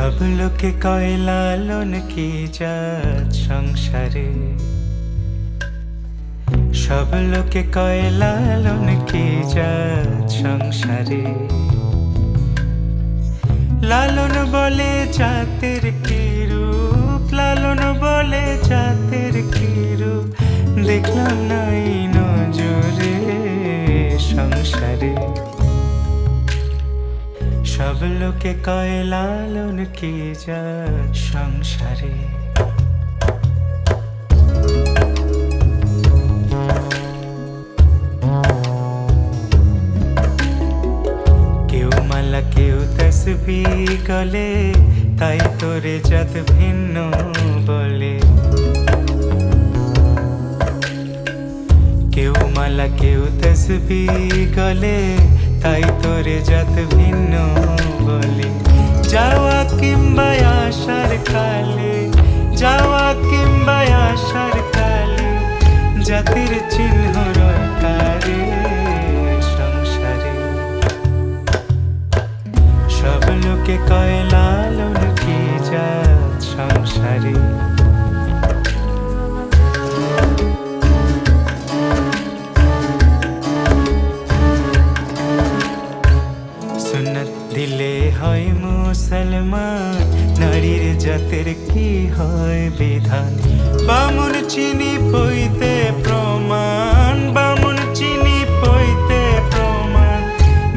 সব লোকে কয় লালন কি জাত সংসারে? সব লোকে কয় লালন কি জাত সংসারে? লালন বলে জাতের কি রূপ? লালন বলে জাতের কি রূপ? দেখলাম নাই লোকে কয় লালন কি জাত সংসারে? কেউ মালা, কেউ তসবি গলে, তাই তোরে জাত ভিন্ন বলে। কেউ মালা, কেউ তসবি গলে তাই তোরে যত ভিন্ন বলে। যাওয়া কিংবা আসার কালে, যাওয়া কিংবা আসার কালে, জাতির চিহ্ন রকারে সংসারে। সব লোকে কয় সুন্নত দিলে হয় মুসলমান নারীর জাতের কি হয় বিধান বামুন চিনি পইতে প্রমাণ বামুন চিনি পইতে প্রমাণ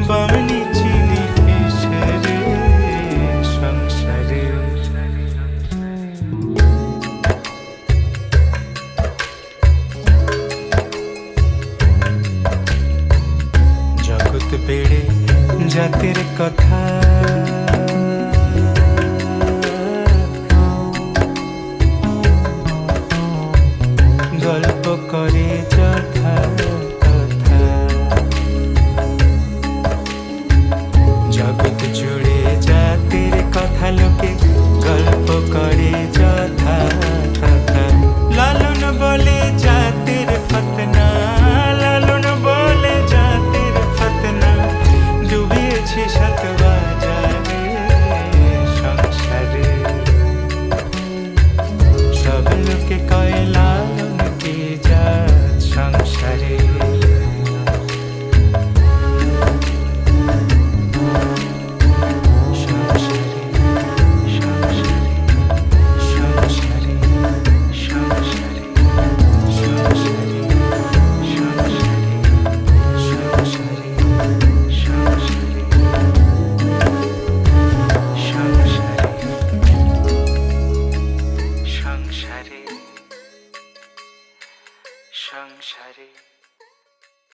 বামনি চিনি কিসেরে সংসারে জগৎ বেড়ে জাতের কথা। lo que cae সংসারে